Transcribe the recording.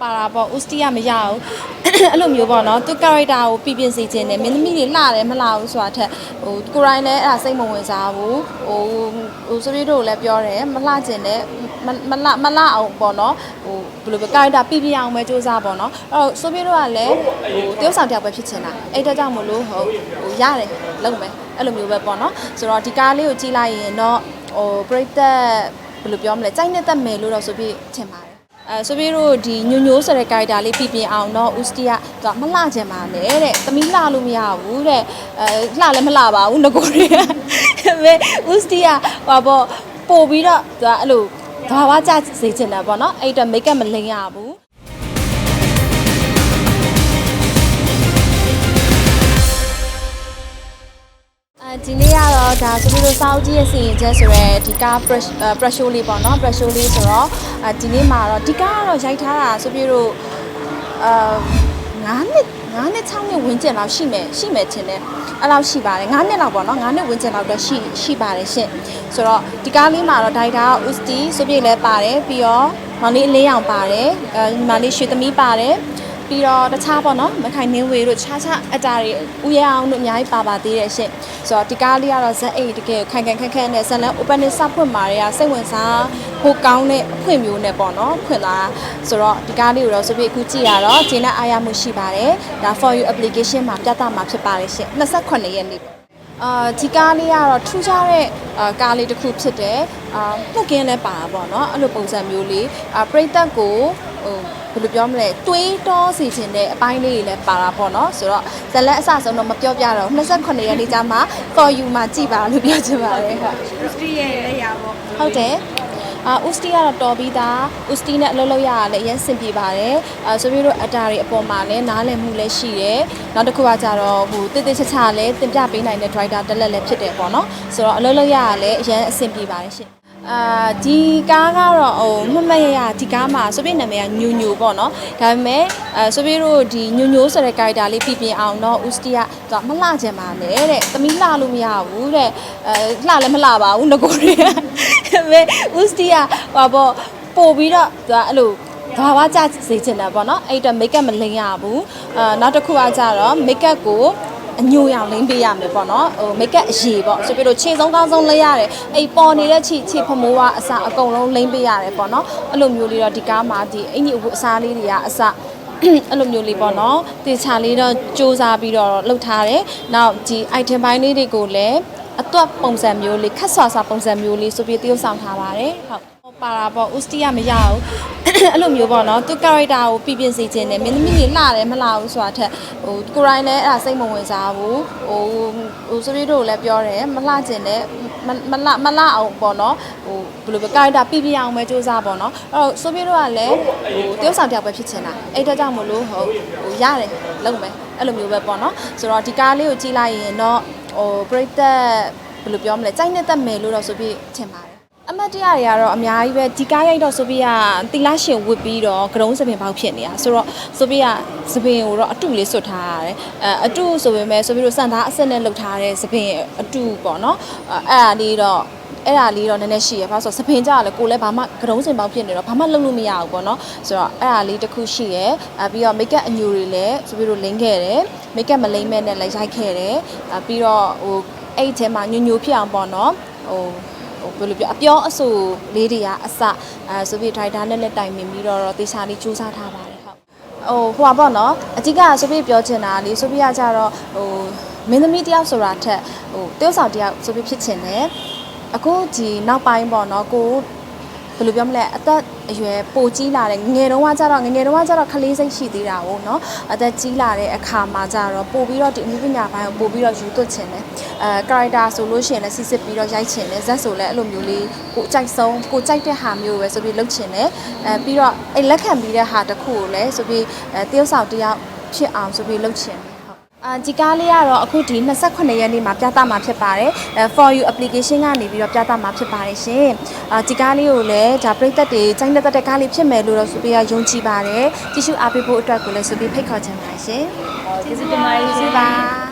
ပါတာပေါ့ဥစတီကမရဘူးအဲ့လိုမျိုးပေါ့နော်သူ character ကိုပြပြင်စေခြင်းနဲ့မင်းသမီးတွေလှတယ်မလှဘူးဆိုတာထက်ဟိုကိုရိုင်းလည်းအဲ့ဒါစိတ်မဝင်စားဘူးဟိုဟိုဆိုပြီးတို့လည်းပြောတယ်မလှခြင်းနဲ့မမလှမလှအောင်ပေါ့နော်ဟိုဘယ်လိုပဲ character ပြပြင်အောင်ပဲစူးစမ်းပေါ့နော်အဲ့တော့ဆိုပြီးတို့ကလည်းဟိုတယောက်ဆောင်တယောက်ပဲဖြစ်ချင်တာအဲ့ဒါကြောင့်မလို့ဟိုဟိုရတယ်လုံးမယ်အဲ့လိုမျိုးပဲပေါ့နော်ဆိုတော့ဒီကားလေးကိုကြည့်လိုက်ရင်တော့ဟိုပရိသတ်ဘယ်လိုပြောမလဲကြိုက်နေတတ်မယ်လို့တော့ဆိုပြီးထင်ပါတယ် အဲဆိုပြီးတော့ဒီညိုညိုးဆိုတဲ့ character လေးပြပြင်အောင်တော့ Usti ကသူကမလှချင်ပါနဲ့တဲ့သမီးလှလို့မရဘူးတဲ့အဲလှလည်းမလှပါဘူးငကိုတွေကပဲ Usti ကဟောပေါ့ပို့ပြီးတော့သူကအဲ့လိုဘာဝကြစေချင်တာပေါ့နော်အဲ့တော့ make up မလိမ်ရဘူး တော့ဒါဆိုပြီးတော့စောက်ကြီးရဲ့စီရင်ချက်ဆိုရဲဒီကား brush brush show လေးပေါ့နော် brush show လေးဆိုတော့အဲဒီနေ့မှာတော့ဒီကားကတော့ရိုက်ထားတာဆိုပြီးတော့အာ9နှစ်9နှစ်6နှစ်ဝန်းကျင်လောက်ရှိမယ်ရှိမယ်ထင်တယ်အဲ့လောက်ရှိပါတယ်9နှစ်လောက်ပေါ့နော်9နှစ်ဝန်းကျင်လောက်တော့ရှိရှိပါတယ်ရှင်ဆိုတော့ဒီကားလေးမှာတော့ဒိုက်တာဥစတီဆိုပြီးလည်းပါတယ်ပြီးတော့မောင်လေးအလေးအောင်ပါတယ်အဲမောင်လေးရွှေသမီးပါတယ် ပြီးတော့တခြားပေါ့နော်မခိုင်နှင်းဝေတို့ခြားခြားအတားတွေဥရအောင်တို့အများကြီးပါပါသေးတယ်ရှင့်ဆိုတော့ဒီကားလေးကတော့ဇက်အိတ်တကယ်ခိုင်ခိုင်ခက်ခက်နဲ့ဇက်လန် open နဲ့စဖွင့်มาတွေကစိတ်ဝင်စားဖို့ကောင်းတဲ့အခွင့်မျိုးနဲ့ပေါ့နော်ဖွင့်လာဆိုတော့ဒီကားလေးကိုတော့ဆိုပြီးအခုကြည့်ရတော့ဂျင်းနဲ့အားရမှုရှိပါတယ်ဒါ for you application မှာပြသမှာဖြစ်ပါတယ်ရှင့်28ရက်နေ့ပေါ့အာဒီကားလေးကတော့ထူးခြားတဲ့အာကားလေးတစ်ခုဖြစ်တယ်အာပုတ်ကင်းလည်းပါတာပေါ့နော်အဲ့လိုပုံစံမျိုးလေးအာပရိသတ်ကို ဟိုဘယ်လိုပြောမလဲတွေးတောစီခြင်းတဲ့အပိုင်းလေးတွေလည်းပါတာပေါ့နော်ဆိုတော့ဇက်လက်အစဆုံးတော့မပြောပြတော့28ရက်နေ့ကျမှ for you မှာကြည်ပါလို့ပြောချင်ပါတယ်ဟုတ်စတီရဲ့လက်ရပေါ့ဟုတ်တယ်အာဥစတီကတော့တော်ပြီးသားဥစတီနဲ့အလုပ်လုပ်ရတာလည်းအရင်စင်ပြေပါတယ်အာဆိုပြီးတော့အတားတွေအပေါ်မှာလည်းနားလည်မှုလည်းရှိတယ်နောက်တစ်ခုကကြတော့ဟိုတိတိကျကျလည်းတင်ပြပေးနိုင်တဲ့ driver တက်လက်လည်းဖြစ်တယ်ပေါ့နော်ဆိုတော့အလုပ်လုပ်ရတာလည်းအရင်အဆင်ပြေပါတယ်ရှင် အာဒီကားကတော့ဟိုမမတ်ရရဒီကားမှာဆိုပြီးနာမည်ကညူညူပေါ့နော်ဒါပေမဲ့အဲဆိုပြီးတော့ဒီညူညူဆိုတဲ့ character လေးပြပြင်အောင်တော့ဥစတီကသူကမလှချင်ပါနဲ့တဲ့သမီးလှလို့မရဘူးတဲ့အဲလှလည်းမလှပါဘူးငကိုတွေကပဲဥစတီကဟောပေါ့ပို့ပြီးတော့သူကအဲ့လိုဘာဝကြစေချင်တာပေါ့နော်အဲ့တော့ make up မလိမ်ရဘူးအာနောက်တစ်ခုကကြတော့ make up ကို အညိုရောင်လိမ့်ပေးရမယ်ပေါ့နော်ဟို make up အရေးပေါ့ဆိုပြီးတော့ခြေဆုံးကောင်းဆုံးလိမ့်ရတယ်အိမ်ပေါ်နေတဲ့ခြေခြေဖမိုးကအစအကုန်လုံးလိမ့်ပေးရတယ်ပေါ့နော်အဲ့လိုမျိုးလေးတော့ဒီကားမှာဒီအင်ကြီးအစားလေးတွေကအစအဲ့လိုမျိုးလေးပေါ့နော်တေချာလေးတော့စူးစမ်းပြီးတော့လှုပ်ထားတယ်။နောက်ဒီ item ပိုင်းလေးတွေကိုလည်းအသွက်ပုံစံမျိုးလေးခက်ဆွာဆွာပုံစံမျိုးလေးဆိုပြီးတရုပ်ဆောင်ထားပါတယ်။ဟုတ်။ ပါတာပေါ့ဥစတီကမရဘူးအဲ့လိုမျိုးပေါ့နော်သူ character ကိုပြပြင်စေခြင်းနဲ့မင်းသမီးတွေလှတယ်မလှဘူးဆိုတာထက်ဟိုကိုရိုင်းလည်းအဲ့ဒါစိတ်မဝင်စားဘူးဟိုဟိုဆိုပြီးတို့လည်းပြောတယ်မလှခြင်းနဲ့မမလှမလှအောင်ပေါ့နော်ဟိုဘယ်လိုပဲ character ပြပြင်အောင်ပဲစူးစမ်းပေါ့နော်အဲ့တော့ဆိုပြီးတို့ကလည်းဟိုတယောက်ဆောင်တယောက်ပဲဖြစ်ချင်တာအဲ့ဒါကြောင့်မလို့ဟိုဟိုရတယ်လုံးမယ်အဲ့လိုမျိုးပဲပေါ့နော်ဆိုတော့ဒီကားလေးကိုကြည့်လိုက်ရင်တော့ဟိုပရိသတ်ဘယ်လိုပြောမလဲကြိုက်နေတတ်မယ်လို့တော့ဆိုပြီးထင်ပါတယ် အမတ်တရားတွေကတော့အများကြီးပဲဒီကားရိုက်တော့ဆိုပြီးကတီလာရှင်ဝစ်ပြီးတော့ကရုံးစပင်ပေါက်ဖြစ်နေတာဆိုတော့ဆိုပြီးကစပင်ကိုတော့အတုလေးစွတ်ထားရတယ်အဲအတုဆိုပေမဲ့ဆိုပြီးတော့စံသားအစစ်နဲ့လှုပ်ထားတဲ့စပင်အတုပေါ့နော်အဲအဲ့ဒါလေးတော့အဲ့ဒါလေးတော့နည်းနည်းရှိရပါဆိုတော့စပင်ကြလည်းကိုလည်းဘာမှကရုံးစင်ပေါက်ဖြစ်နေတော့ဘာမှလုပ်လို့မရဘူးပေါ့နော်ဆိုတော့အဲ့ဒါလေးတစ်ခုရှိရယ်အဲပြီးတော့ make up အညိုတွေလည်းဆိုပြီးတော့လိမ့်ခဲ့တယ် make up မလိမ့်မဲ့နဲ့လည်းရိုက်ခဲ့တယ်အဲပြီးတော့ဟိုအဲ့ဒီထဲမှာညိုညိုဖြစ်အောင်ပေါ့နော်ဟို ဟိုဘယ်လိုပြောအပြောအဆိုလေးတွေကအစအဲဆိုပြီးဒရိုက်တာနဲ့လည်းတိုင်ပင်ပြီးတော့တေချာလေးစူးစမ်းထားပါတယ်ဟုတ်ဟိုဟိုပါပေါ့နော်အကြီးကဆိုပြီးပြောချင်တာလေဆိုပြီးကကြတော့ဟိုမင်းသမီးတယောက်ဆိုတာထက်ဟိုတယောက်ဆောင်တယောက်ဆိုပြီးဖြစ်ချင်တယ်အခုဒီနောက်ပိုင်းပေါ့နော်ကိုဘယ်လိုပြောမလဲအသက် အရွယ်ပိုကြီးလာတဲ့ငယ်တုန်းကကြတော့ငယ်တုန်းကကြတော့ခလေးစိတ်ရှိသေးတာပေါ့နော်အသက်ကြီးလာတဲ့အခါမှာကြတော့ပို့ပြီးတော့ဒီအမှုပညာပိုင်းကိုပို့ပြီးတော့ယူသွတ်ချင်တယ်အဲ character ဆိုလို့ရှိရင်လည်းစစ်စစ်ပြီးတော့ရိုက်ချင်တယ်ဇက်ဆိုလည်းအဲ့လိုမျိုးလေးကိုကြိုက်ဆုံးကိုကြိုက်တဲ့ဟာမျိုးပဲဆိုပြီးလုပ်ချင်တယ်အဲပြီးတော့အဲ့လက်ခံပြီးတဲ့ဟာတစ်ခုကိုလည်းဆိုပြီးအဲတယောက်ဆောင်တယောက်ဖြစ်အောင်ဆိုပြီးလုပ်ချင် အာဒီကားလေးကတော့အခုဒီ28ရက်နေ့မှာပြသမှာဖြစ်ပါတယ်အဲ for you application ကနေပြီးတော့ပြသမှာဖြစ်ပါတယ်ရှင်အာဒီကားလေးကိုလည်းဒါပရိသတ်တွေစိုင်းသက်တဲ့ကားလေးဖြစ်မယ်လို့တော့ဆိုပြီးတော့ယုံကြည်ပါတယ်ကြည့်ရှုအားပေးဖို့အတွက်ကိုလည်းဆိုပြီးဖိတ်ခေါ်ချင်ပါတယ်ရှင်ကျေးဇူးတင်ပါတယ်ကျေးဇူးပါ